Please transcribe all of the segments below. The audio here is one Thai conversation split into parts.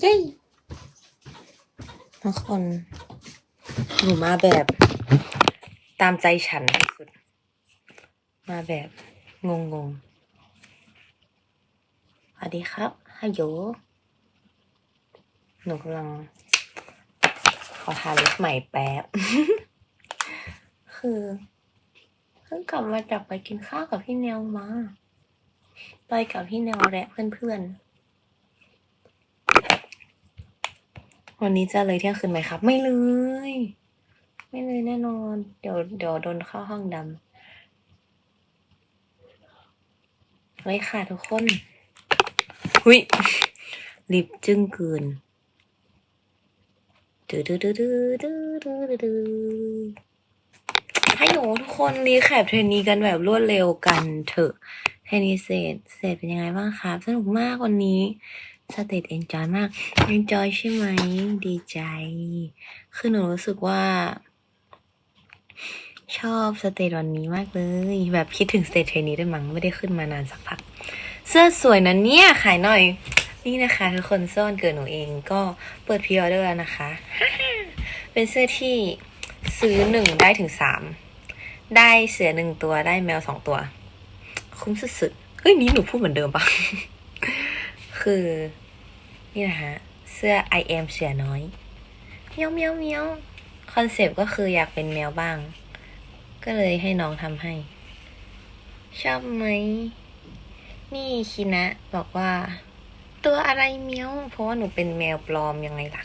เย้ทุกคนหนูมาแบบตามใจฉันที่สุด มาแบบงงงๆสวัสดีครับฮัลโหลหนูกำลัง ขอทาลิปใหม่แป๊บ คือเพิ่งกลับมาจากไปกินข้าวกับพี่แนวมา ไปกับพี่แนวและเพื่อนๆ วันนี้จะเลยเที่ยงคืนไหมครับ ไม่เลย ไม่เลยแน่นอน เดี๋ยวเดี๋ยวโดนเข้าห้องดำไว้ค่ะทุกคนหุยลิปจึ้งเกินดืดดืดดืดดืดดืดดืดให้หนูทุกคนรีแคปเทรนนี้กันแบบรวดเร็วกันเถอะเทรนนี้เสร็จเสร็จเป็นยังไงบ้างครับ สนุกมากวันนี้ สเตตเอนจอยมากเอนจอยใช่ไหม ดีใจ คือหนูรู้สึกว่า ชอบสเตจวันนี้มากเลย แบบคิดถึงสเตจเทรนนี้ด้วยมั้งไม่ได้ขึ้นมานานสักพัก เสื้อสวยนะเนี่ย ขายหน่อย นี่นะคะทุกคนเสื้อนเกิดหนูเองก็เปิดพรีออเดอร์แล้วนะคะ เป็นเสื้อที่ซื้อหนึ่งได้ถึงสามได้เสือหนึ่งตัวได้แมวสองตัว คุ้มสุดๆเฮ้ยนี่หนูพูดเหมือนเดิมปะคือ นี่นะฮะ เสื้อ I am เสือน้อยเมียวเมียวเมียวคอนเซปต์ก็คืออยากเป็นแมวบ้าง ก็เลยให้น้องทำให้ ชอบไหม นี่คินะบอกว่า ตัวอะไรเมียว เพราะว่าหนูเป็นแมวปลอมยังไงล่ะ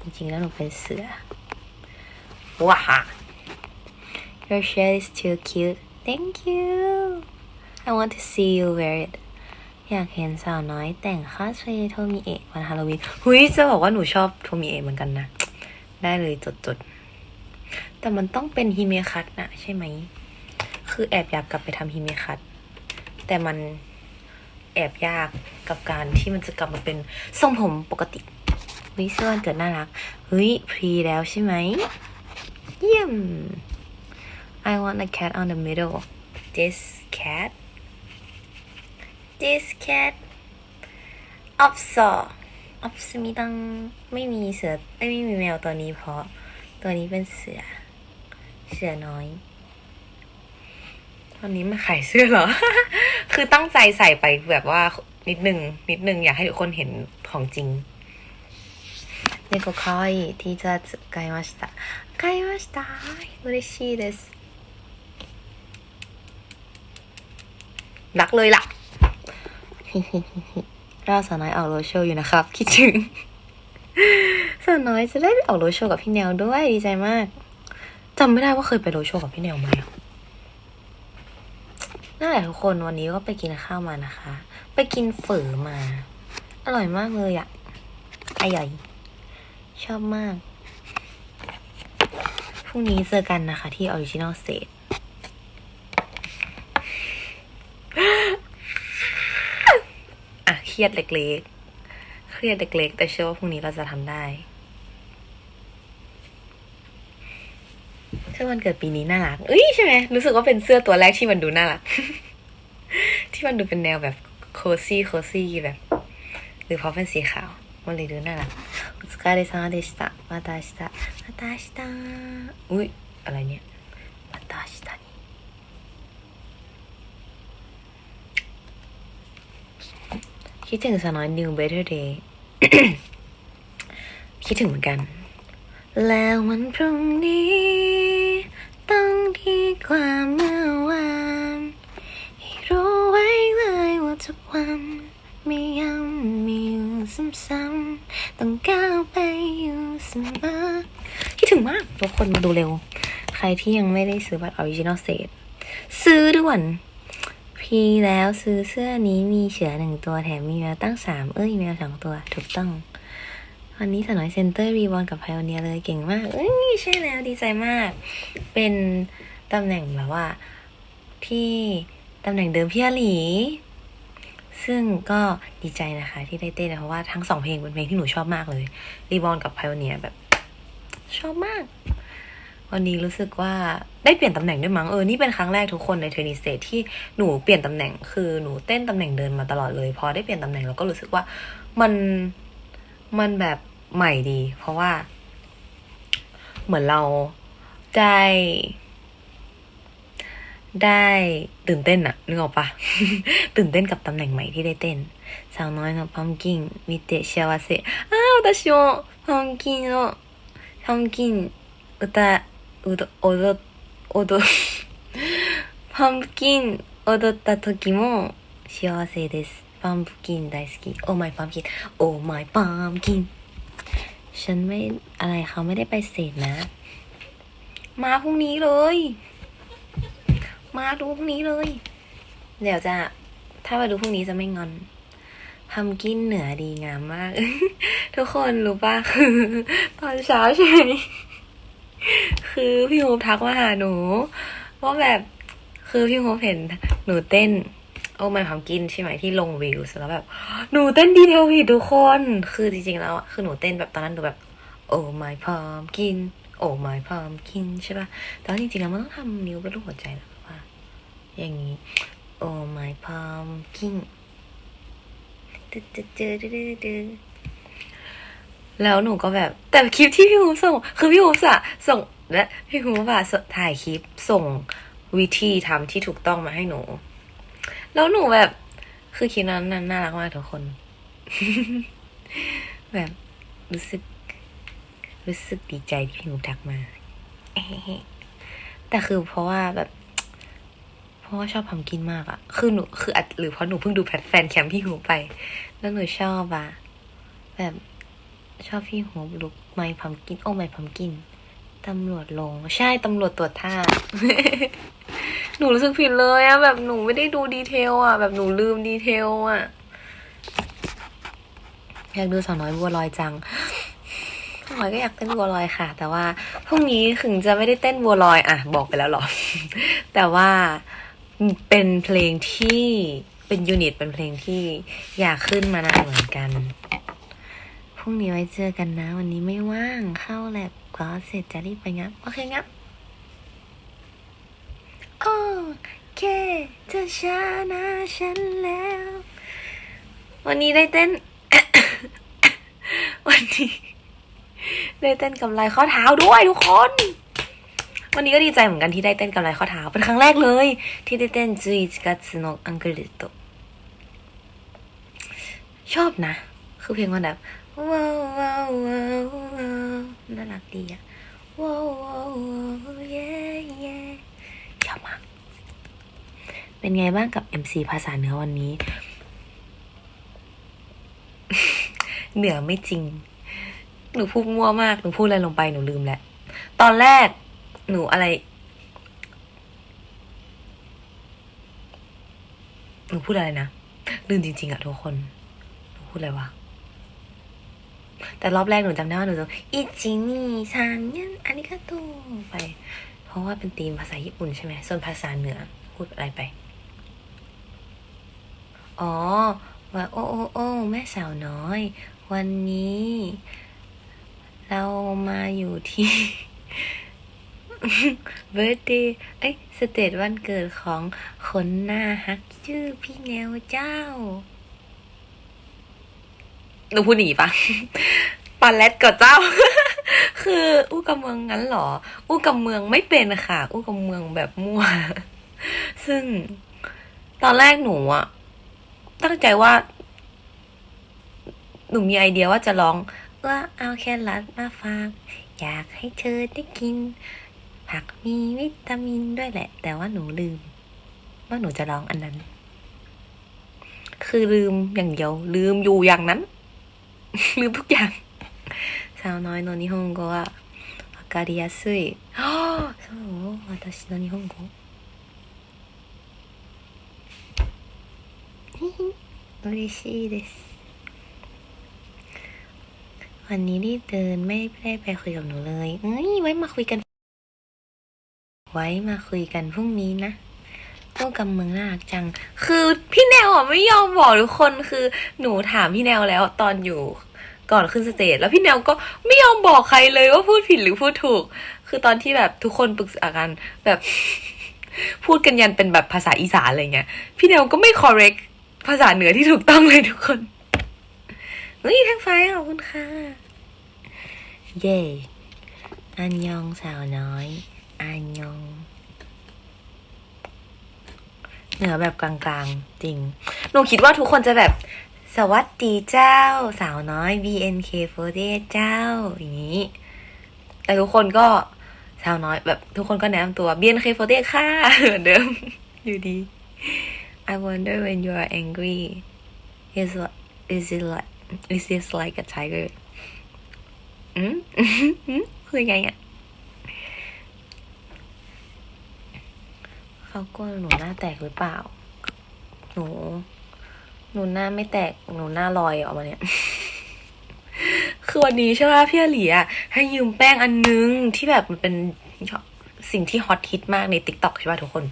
จริงๆแล้วหนูเป็นเสือ ว้า Your shirt is too cute Thank you I want to see you wear it อยากเห็นสาวน้อยแต่งคอสเพลย์โทมิเอะวันฮาโลวีนหุยจะบอกว่าหนูชอบโทมิเอะเหมือนกันนะ ได้เลยจดๆแต่มันต้องเป็นฮิเมคัตนะใช่ไหม คือแอบอยากกลับไปทำฮิเมคัตแต่มันแอบยากกับการที่มันจะกลับมาเป็นทรงผมปกติวิเสื้อวันเกิดน่ารัก เฮ้ย พรีแล้วใช่ไหม เยี่ยม I want a cat on the middle this cat this cat ออฟซอออฟสมิตังไม่มีเสือเอ้ยไม่มีแมวตัวนี้เพราะ ตัวนี้เป็นเสือ เสือน้อย ตอนนี้มาขายเสื้อเหรอ คือตั้งใจใส่ไปแบบว่านิดนึงนิดนึงอยากให้ทุกคนเห็นของจริง猫かわいい T シャツ買いました買いました嬉しいですรักเลยล่ะ เ ราสาวน้อยออกโรโชว์อยู่นะครับ คิดถึงสาวน้อยจะได้ไปออกโรโชว์กับพี่แนวด้วยดีใจมากจำไม่ได้ว่าเคยไปโรโชว์กับพี่แนวไหมนั่นแหละทุกคนวันนี้ก็ไปกินข้าวมานะคะ ไปกินเฝอมา อร่อยมากเลยอะอร่อยชอบมาก พรุ่งนี้เจอกันนะคะที่ออริจินอลสเตท อะเค ครียดเล็กๆ เครียดเล็กๆ แต่เชื่อว่าพรุ่งนี้เราจะทำได้เสื้อวันเกิดปีนี้น่ารักอุ้ยใช่ไหมรู้สึกว่าเป็นเสื้อตัวแรกที่มันดูน่ารัก ที่มันดูเป็นแนวแบบโคซี่โคซี่แบบ หรือเพราะเป็นสีขาว มันเลยดูน่ารักอุสกาเดซาเดชิตะมาตาชิตะมาตาชิตะอุ้ยอะไรเนี่ยมาตาชิตะ คิดถึงสาวน้อย New Better Day คิดถึงเหมือนกัน แล้ววันพรุ่งนี้ ต้องดีกว่าเมื่อวานให้รู้ไว้เลยว่าทุกวันไม่ย้ำมีอยู่ซ้ำๆต้องก้าวไปอยู่เสมอคิดถึงมากทุกคนมาดูเร็ว ใครที่ยังไม่ได้ซื้อบัตรออริจินอลเซตซื้อด่วน พีแล้วซื้อเสื้อนี้มีเสือหนึ่งตัวแถมมีแมวตั้งสามเอ้ยแมวสองตัวถูกต้องวันนี้สนอยเซนเตอร์รีบอลกับไพโอเนียเลยเก่งมาก เอ้ยใช่แล้วดีใจมาก เป็นตำแหน่งแบบว่าที่ตำแหน่งเดิมพี่อหลี ซึ่งก็ดีใจนะคะที่ได้เต้นเพราะว่าทั้งสองเพลงเป็นเพลงที่หนูชอบมากเลยรีบอลกับไพโอเนียแบบ ชอบมาก วันนี้รู้สึกว่าได้เปลี่ยนตำแหน่งด้วยมั้งเออนี่เป็นครั้งแรกทุกคนในเทรนนิสเตทที่หนูเปลี่ยนตำแหน่งคือหนูเต้นตำแหน่งเดินมาตลอดเลย พอได้เปลี่ยนตำแหน่งเราก็รู้สึกว่ามัน มันแบบใหม่ดี เพราะว่า เหมือนเราได้ ได้ตื่นเต้นอะนึกออกปะ ตื่นเต้นกับตำแหน่งใหม่ที่ได้เต้นสาวน้อยのパンキン見て幸せああ私もパンキンのパンキン歌 うど踊踊パンプキン踊った時も幸せですパンプキン大好き Oh my pumpkin Oh my pumpkin ฉันไม่อะไรเขาไม่ได้ไปเสดนะ มาพรุ่งนี้เลย มาดูพรุ่งนี้เลย เดี๋ยวจะ ถ้ามาดูพรุ่งนี้จะไม่งอนพัมกินเหนือดีงามมาก ทุกคนรู้ป่ะ คือตอนเช้าใช่ไหม คือพี่โฮปทักมาหาหนูว่าแบบคือพี่โฮปเห็นหนูเต้นโอ้มันพัมกินใช่ไหมที่ลงวิวแล้วแบบ หนูเต้นดีเทลผิดทุกคน คือจริงๆแล้วอะคือหนูเต้นแบบตอนนั้นหนูแบบ โอ้ my pumpkin โอ้ my pumpkin ใช่ป่ะแต่ว่าจริงๆแล้วมันต้องทำนิ้วเป็นรูปหัวใจหรอว่า อย่างนี้ โอ้ my pumpkin ตึ๊ดตึ๊ดตึ๊ดตึ๊ดตึ๊ดตึ๊ดแล้วหนูก็แบบ แต่คลิปที่พี่ฮูส่ง คือพี่ฮูอะส่ง และพี่ฮูอะถ่ายคลิปส่งวิธีทำที่ถูกต้องมาให้หนู แล้วหนูแบบ คือคลิปนั้นน่ารักมากทุกคน แบบรู้สึก รู้สึกดีใจที่พี่ฮูทักมา แต่คือเพราะว่าแบบเพราะว่าชอบพัมกินมากอะคือหนู คืออหรือเพราะหนูเพิ่งดูแพแฟนแคมพี่หูไป แล้วหนูชอบอะแบบชอบพี่หูลุกไม้พัมกิน โอ้ไม้พัมกิน ตำรวจลง ใช่ตำรวจตรวจท่า หนูรู้สึกผิดเลยอะแบบหนูไม่ได้ดูดีเทลอะแบบหนูลืมดีเทลอะอยากดูสาวน้อยบัวลอยจังสาวน้อยก็อยากเต้นบัวลอยค่ะ แต่ว่าพรุ่งนี้ถึงจะไม่ได้เต้นบัวลอยอะบอกไปแล้วหรอ แต่ว่าเป็นเพลงที่เป็นยูนิตเป็นเพลงที่อยากขึ้นมานานเหมือนกัน พรุ่งนี้ไว้เจอกันนะ วันนี้ไม่ว่างเข้าแลบ คลอสเสร็จจะรีบไปงับ โอเคงับ โอเคจะชนะฉันแล้ว วันนี้ได้เต้น วันนี้ได้เต้นกับลายข้อเท้าด้วยทุกคน วันนี้ก็ดีใจเหมือนกันที่ได้เต้นกับลายข้อเท้า เป็นครั้งแรกเลย ที่ได้เต้นจุยจิกัตสึโนอังกฤษตชอบนะ คือเพลงมันแบบว้าวว้าวว้าว น่ารักดีอะว้าวว้าวเย้เย้ชอบมากเป็นไงบ้างกับ MC ภาษาเหนือวันนี้ เหนือไม่จริง หนูพูดมั่วมาก หนูพูดอะไรลงไปหนูลืมแล้ว ตอนแรก หนูอะไร หนูพูดอะไรนะ ลืมจริง ๆอะทุกคน หนูพูดอะไรวะ แต่รอบแรกหนูจำได้ว่าหนูจะอิจินิซันยันอาริกาโตไป เพราะว่าเป็นธีมภาษาญี่ปุ่นใช่ไหมส่วนภาษาเหนือพูดอะไรไป อ๋อ ว่าโอ้โอ้โอ้แม่สาวน้อย วันนี้ เรามาอยู่ที่เบิร์ดเดย์เอ้ย สเตจวันเกิดของคนหน้าฮักชื่อพี่แนวเจ้า หนูพูดหนีปะปันแรดกับเจ้า คืออู้กับเมืองงั้นเหรอ อู้กับเมืองไม่เป็นค่ะ อู้กับเมืองแบบมั่ว ซึ่งตอนแรกหนูอะตั้งใจว่า หนูมีไอเดียว่าจะร้องว่าเอาแครอทมาฝากอยากให้เธอได้กิน ผักมีวิตามินด้วยแหละ แต่ว่าหนูลืม ว่าหนูจะร้องอันนั้น คือลืมอย่างเดียวลืมอยู่อย่างนั้น ลืมทุกอย่างสาวน้อยโนนิฮงโกะわかりやすいああそう私の日本語嬉しいですวันนี้รีบเดินไม่ได้ไปคุยกับหนูเลยเอ้ยไว้มาคุยกัน ไว้มาคุยกันพรุ่งนี้นะ พวกกำมืองน่ารักจัง คือพี่แนวอะไม่ยอมบอกทุกคนคือหนูถามพี่แนวแล้วตอนอยู่ก่อนขึ้นสเตจแล้วพี่แนวก็ไม่ยอมบอกใครเลยว่าพูดผิดหรือพูดถูก คือตอนที่แบบทุกคนปรึกษากันแบบพูดกันยันเป็นแบบภาษาอีสานอะไรเงี้ย พี่แนวก็ไม่ correct ภาษาเหนือที่ถูกต้องเลยทุกคนเฮ้ยแท่งไฟขอบคุณค่ะ เย่อันยองสาวน้อย อันยอง เหนือแบบกลางๆ จริง หนูคิดว่าทุกคนจะแบบ สวัสดีเจ้า สาวน้อย BNK48 เจ้า อย่างนี้ แต่ทุกคนก็สาวน้อยแบบทุกคนก็แนะนำตัว BNK48 ค่ะเหมือนเดิม อยู่ดี I wonder when you are angry is what is it like is this like a tiger อืมคือไงอะ เขากลัวหนูหน้าแตกหรือเปล่า หนู หนูหน้าไม่แตก หนูหน้าลอยออกมาเนี่ย คือวันนี้ใช่ป่ะพี่อหลีอะให้ยืมแป้งอันนึงที่แบบมันเป็นสิ่งที่ฮอตฮิตมากในติ๊กต็อกใช่ป่ะทุกคน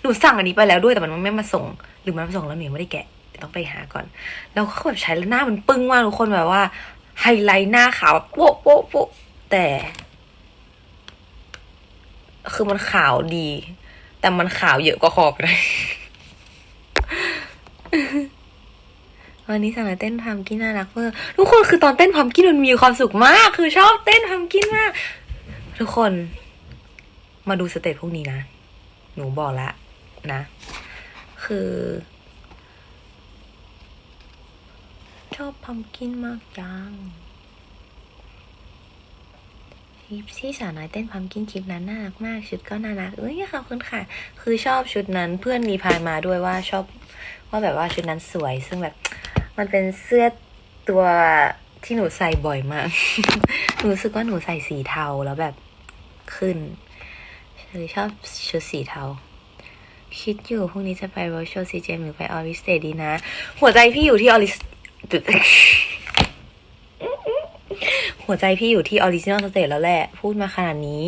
หนูสั่งอันนี้ไปแล้วด้วยแต่มันไม่มาส่ง หรือมันมาส่งแล้วหนูยังไม่ได้แกะต้องไปหาก่อน แล้วก็แบบใช้แล้วหน้ามันปึ้งมากทุกคนแบบว่า ไฮไลท์หน้าขาวแบบโป๊ะโป๊ะโป๊ะแต่ คือมันขาวดี แต่มันขาวเยอะกว่าขอบเลยวันนี้สั่งเลยเต้นพัมกินน่ารักเวอร์ทุกคนคือตอนเต้นพัมกินมันมีความสุขมาก คือชอบเต้นพัมกินมาก ทุกคน มาดูสเตจพวกนี้นะ หนูบอกละนะ คือ ชอบพัมกินมากจัง ลิปที่สาวน้อยเต้นพัมกินคลิปนั้นน่ารักมาก ชุดก็น่ารักเอ้ยขอบคุณค่ะ คือชอบชุดนั้นเพื่อนรีพายมาด้วยว่าชอบว่าแบบว่าชุดนั้นสวย ซึ่งแบบมันเป็นเสื้อตัวที่หนูใส่บ่อยมาก หนูรู้สึกว่าหนูใส่สีเทาแล้วแบบขึ้นเลยชอบชุดสีเทา คิดอยู่พรุ่งนี้จะไปวอชโชซีเจมหรือไปออริสเตดีนะ หัวใจพี่อยู่ที่ออริส หัวใจพี่อยู่ที่ออริจินอลสเตจแล้วแหละ พูดมาขนาดนี้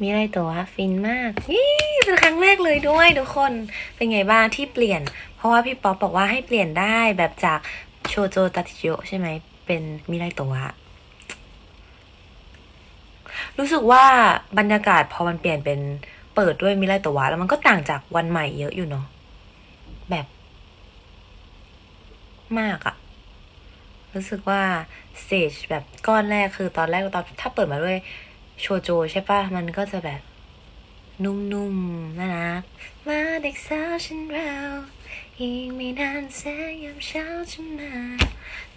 มีอะไรตัวฟินมากนี่เป็นครั้งแรกเลยด้วยทุกคนเป็นไงบ้างที่เปลี่ยน เพราะว่าพี่ป๊อปบอกว่าให้เปลี่ยนได้แบบจากโชโจตาติโยใช่ไหมเป็นมิไรตัวรู้สึกว่าบรรยากาศพอมันเปลี่ยนเป็นเปิดด้วยมิไรตัวแล้วมันก็ต่างจากวันใหม่เยอะอยู่เนาะแบบมากอะ รู้สึกว่าสเตจแบบก้อนแรกคือตอนแรกตอนถ้าเปิดมาด้วย โชโจใช่ปะมันก็จะแบบ นุ่มๆน่ารักมาเด็กสาวฉันเราอีกไม่นานแสงยามเช้าจะมา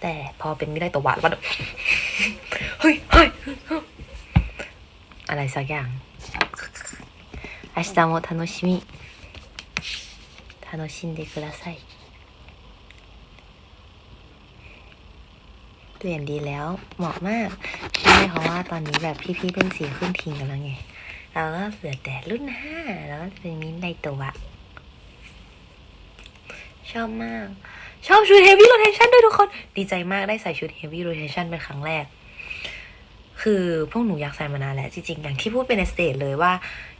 แต่พอเป็นไม่ได้ตัวหวานมันแบบ เฮ้ยเฮ้ยอะไรสักอย่าง明日も楽しみ楽しんでください ปลี่ยนดีแล้วเหมาะมากใช่เพราะว่าตอนนี้แบบพี่ๆรุ่นสีขึ้นทิ้งกันแล้วไงเราก็เหลือแต่รุ่นห้าแล้วก็จะเป็นมินในตัวชอบมาก ชอบชุด heavy rotation ด้วยทุกคน ดีใจมากได้ใส่ชุด heavy rotation เป็นครั้งแรก คือพวกหนูอยากใส่มานานแล้ว จริงๆ อย่างที่พูดเป็นในสเตจเลยว่า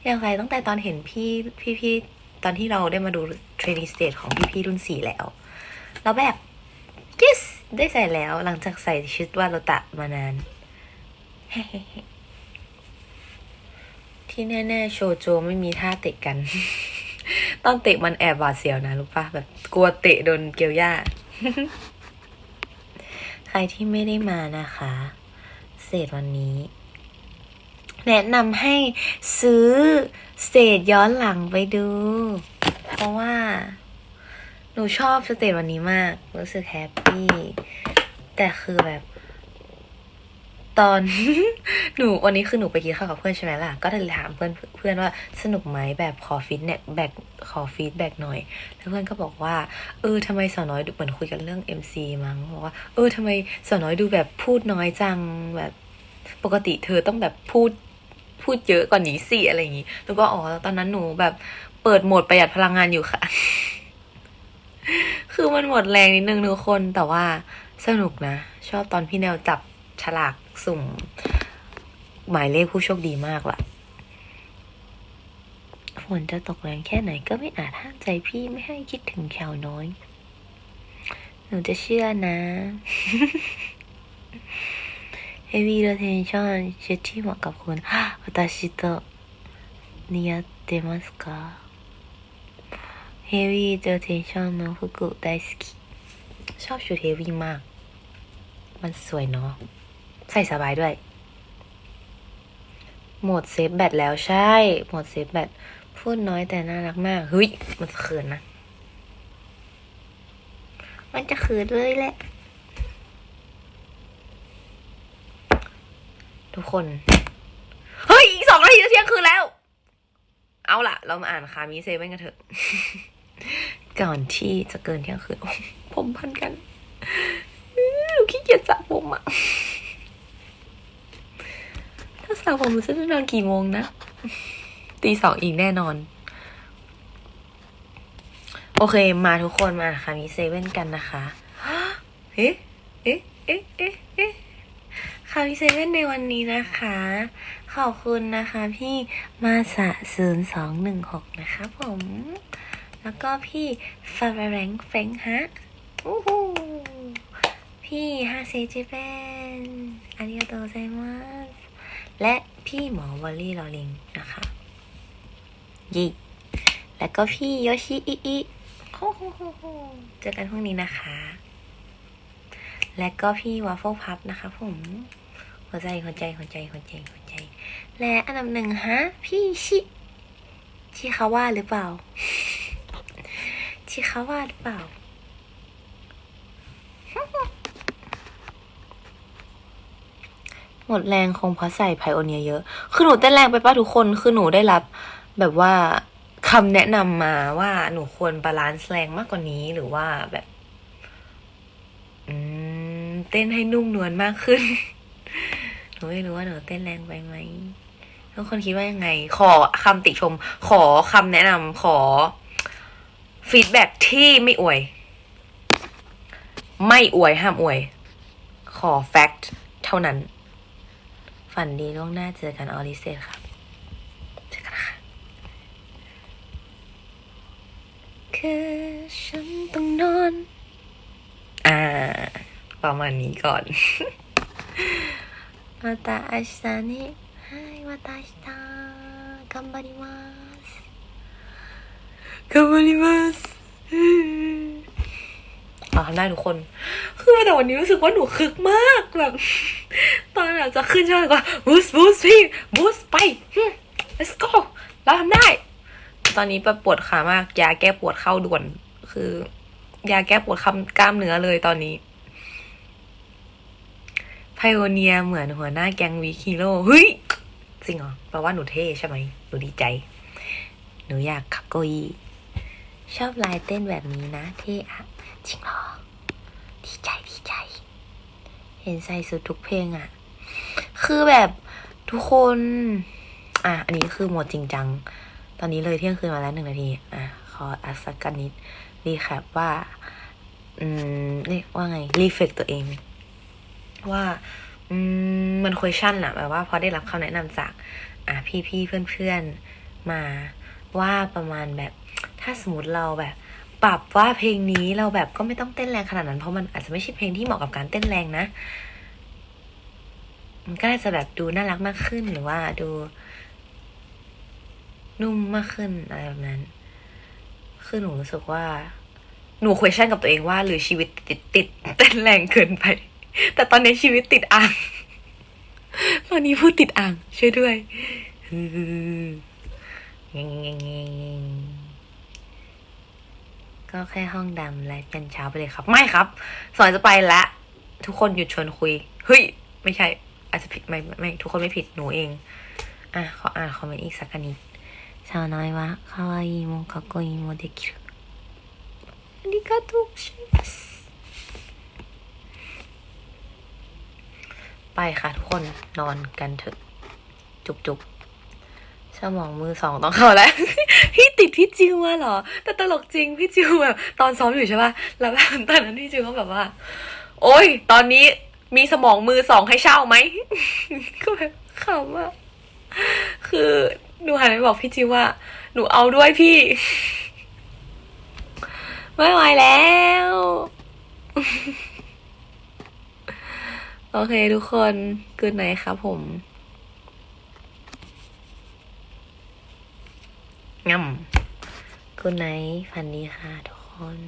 อยากใส่ตั้งแต่ตอนเห็นพี่พี่ๆตอนที่เราได้มาดูเทรนนิ่งสเตจของพี่ๆรุ่นสี่แล้ว แล้วแบบ yes ได้ใส่แล้วหลังจากใส่ชุดวาโรตะมานาน ที่แน่ๆ โชโจไม่มีท่าเตะกัน ตอนเตะมันแอบหวาดเสียวนะรู้ปะแบบกลัวเตะโดนเกียวย่า ใครที่ไม่ได้มานะคะ เศษวันนี้ แนะนำให้ซื้อเศษย้อนหลังไปดู เพราะว่า หนูชอบสเตจวันนี้มาก รู้สึกแฮปปี้ แต่คือแบบ ตอน หนูวันนี้คือหนูไปกินข้าวกับเพื่อนใช่ไหมล่ะ ก็เลยถามเพื่อนเพื่อนว่าสนุกไหมแบบขอฟีดแบ็กขอฟีดแบ็กหน่อย แล้วเพื่อนก็บอกว่าเออทำไมสาวน้อยดูเหมือนคุยกันเรื่อง MC มั้งบอกว่าเออทำไมสาวน้อยดูแบบพูดน้อยจังแบบปกติเธอต้องแบบพูดพูดเยอะกว่านนี้สิอะไรอย่างงี้ แล้วก็อ๋อตอนนั้นหนูแบบเปิดโหมดประหยัดพลังงานอยู่ค่ะ มันหมดแรงนิดนึงทุกคนแต่ว่าสนุกนะ ชอบตอนพี่แนวจับฉลากสุ่ม หมายเลขผู้โชคดีมากล่ะ ฝนจะตกแรงแค่ไหนก็ไม่อาจห้ามใจพี่ไม่ให้คิดถึงชาวน้อย หนูจะเชื่อนะ เฮฟวี่โรเทนชั่นชุดที่เหมาะกับคุณ私と似合ってますか เฮวี่เจอเทชอนโนฟุกุไดสกิชอบชุดเฮวี่มาก มันสวยเนาะ ใส่สบายด้วย หมดเซฟแบตแล้วใช่ หมดเซฟแบต พูดน้อยแต่น่ารักมาก เฮ้ย มันเขินนะ มันจะเขินเลยแหละ ทุกคน เฮ้ย อีกสองนาทีจะเที่ยงคืนแล้ว เอาล่ะ เรามาอ่านคามิเซเว่นกันเถอะ ก่อนที่จะเกินเที่ยงคืนโอ้ผมพันกันอื้อขี้เกียจสระผมอะถ้าสระผมมันจะนอนกี่โมงนะ ตีสองอีกแน่นอน โอเคมาทุกคนมาค่ะ มีเซเว่นกันนะคะเอ๊ะเอ๊ะเอ๊ะเอ๊ะเอ๊ะค่ะมีเซเว่นในวันนี้นะคะ ขอบคุณนะคะพี่มาสะศูนย์สองหนึ่งหกนะคะผม แล้วก็พี่ฟาร์แรงเฟงฮะโอ้โหพี่ฮาเซจิเปนอาริโกโตไซมัสและพี่หมอวอลลี่ลอลิงนะคะยี่แล้วก็พี่โยชิอิอิโฮโฮโฮโฮเจอกันพรุ่งนี้นะคะ และก็พี่วาฟเฟิลพับนะคะผมหัวใจหัวใจหัวใจหัวใจหัวใจ และอันดับหนึ่งฮะ พี่ชิชิคาว่าหรือเปล่า ชิคาว่าหรือเปล่า หมดแรงคงเพราะใส่ไพโอเนียเยอะ คือหนูเต้นแรงไปป้าทุกคน คือหนูได้รับ แบบว่าคำแนะนำมาว่าหนูควรบาลานซ์แรงมากกว่านี้หรือว่าแบบ อืม เต้นให้นุ่มนวลมากขึ้น หนูไม่รู้ว่าหนูเต้นแรงไปไหมทุกคนคิดว่ายังไง ขอคำติชม ขอคำแนะนำขอ ฟีดแบ็ที่ไม่อวย ไม่อวยห้ามอวย ขอแฟกต์เท่านั้น ฝันดีล่วงหน้าเจอกันออริเซตครับ เจอกันค่ะ คือฉันต้องนอน อ่า ประมาณนี้ก่อน また明日ね。はい、また明日。頑張ります。 頑張ります。เราทำได้ทุกคน คือแต่วันนี้รู้สึกว่าหนูคึกมากแบบ ตอนแบบจะขึ้นใช่ไหมก็บูสบูสพี่บูสไปฮึ let's go เราทำได้ ตอนนี้ปวดปวดขามาก ยาแก้ปวดเข้าด่วน คือ ยาแก้ปวดคำกล้ามเนื้อเลยตอนนี้ ไพโอเนียเหมือนหัวหน้าแก๊งวีคิโร่เฮ้ย จริงเหรอแปลว่าหนูเท่ใช่ไหม หนูดีใจ หนูอยากขับเก้าอี้ ชอบลายเต้นแบบนี้นะเท่อะจริงหรอดีใจดีใจ เห็นใส่สุดทุกเพลงอะคือแบบทุกคน อะ อันนี้คือหมดจริงจัง ตอนนี้เลยเที่ยงคืนมาแล้วหนึ่งนาที อะ ขออัดสักกันนิด รีแคปว่า อืมเรียกว่าไง รีเฟกตัวเอง ว่า อืม มัน question อะแบบว่าพอได้รับคำแนะนำจาก อะ พี่ๆเพื่อนๆมาว่าประมาณแบบ ถ้าสมมติเราแบบ ปรับว่าเพลงนี้เราแบบก็ไม่ต้องเต้นแรงขนาดนั้น เพราะมันอาจจะไม่ใช่เพลงที่เหมาะกับการเต้นแรงนะ มันก็อาจจะแบบดูน่ารักมากขึ้นหรือว่าดู นุ่มมากขึ้นอะไรแบบนั้น คือหนูรู้สึกว่าหนู question กับตัวเองว่า หรือชีวิตติดติดเต้นแรงเกินไป แต่ตอนนี้ชีวิตติดอ่างตอนนี้พูดติดอ่างช่วยด้วยฮือเงงเงงเงง ก็แค่ห้องดำและยันเช้าไปเลยครับ ไม่ครับ สอนจะไปละ ทุกคนหยุดชวนคุย เฮ้ย ไม่ใช่ อาจจะผิดไม่ไม่ไม่ ทุกคนไม่ผิดหนูเอง อ่ะ ขออ่านคอมเมนต์อีกสักนิดสาวน้อยว่าคาวาอิโมかっこいいもできるありがとうございますไปค่ะทุกคนนอนกันเถอะ จุบจุบ สมองมือสองต้องเข้าแล้ว พี่ติดพี่จิวมาเหรอ แต่ตลกจริงพี่จิวแบบตอนซ้อมอยู่ใช่ป่ะแล้วแบบตอนนั้นพี่จิวก็แบบว่า โอ้ย ตอนนี้มีสมองมือสองให้เช่าไหมก็แบบขำอะคือหนูหันไปบอกพี่จิวว่า หนูเอาด้วยพี่ไม่ไหวแล้ว โอเคทุกคนกูดไหนครับผม ง่ำกูไหนฝันดีค่ะทุกคน